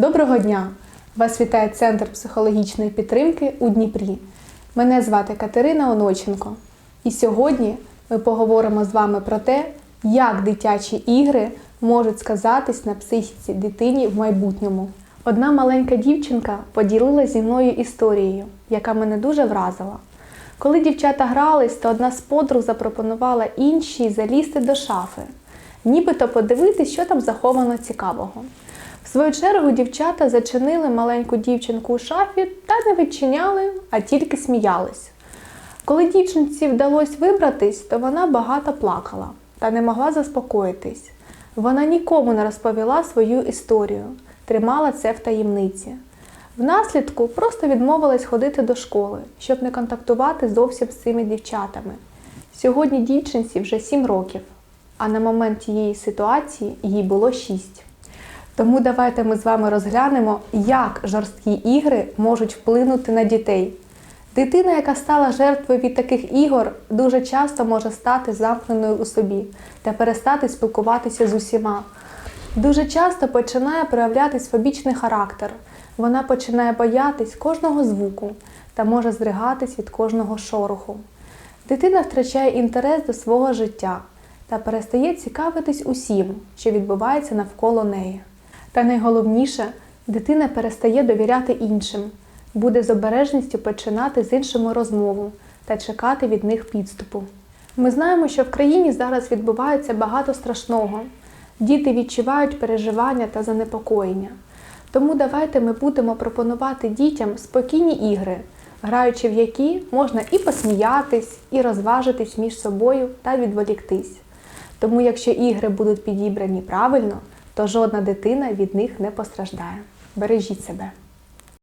Доброго дня! Вас вітає Центр психологічної підтримки у Дніпрі. Мене звати Катерина Оноченко. І сьогодні ми поговоримо з вами про те, як дитячі ігри можуть сказатись на психіці дитині в майбутньому. Одна маленька дівчинка поділилася зі мною історією, яка мене дуже вразила. Коли дівчата грались, то одна з подруг запропонувала іншій залізти до шафи, нібито подивитись, що там заховано цікавого. В свою чергу дівчата зачинили маленьку дівчинку у шафі та не відчиняли, а тільки сміялись. Коли дівчинці вдалося вибратись, то вона багато плакала та не могла заспокоїтись. Вона нікому не розповіла свою історію, тримала це в таємниці. Внаслідку просто відмовилась ходити до школи, щоб не контактувати зовсім з цими дівчатами. Сьогодні дівчинці вже 7 років, а на момент тієї ситуації їй було 6. Тому давайте ми з вами розглянемо, як жорсткі ігри можуть вплинути на дітей. Дитина, яка стала жертвою від таких ігор, дуже часто може стати замкненою у собі та перестати спілкуватися з усіма. Дуже часто починає проявлятись фобічний характер. Вона починає боятись кожного звуку та може здригатись від кожного шороху. Дитина втрачає інтерес до свого життя та перестає цікавитись усім, що відбувається навколо неї. Та найголовніше, дитина перестає довіряти іншим, буде з обережністю починати з іншими розмову та чекати від них підступу. Ми знаємо, що в країні зараз відбувається багато страшного. Діти відчувають переживання та занепокоєння. Тому давайте ми будемо пропонувати дітям спокійні ігри, граючи в які можна і посміятись, і розважитись між собою та відволіктись. Тому, якщо ігри будуть підібрані правильно, то жодна дитина від них не постраждає. Бережіть себе.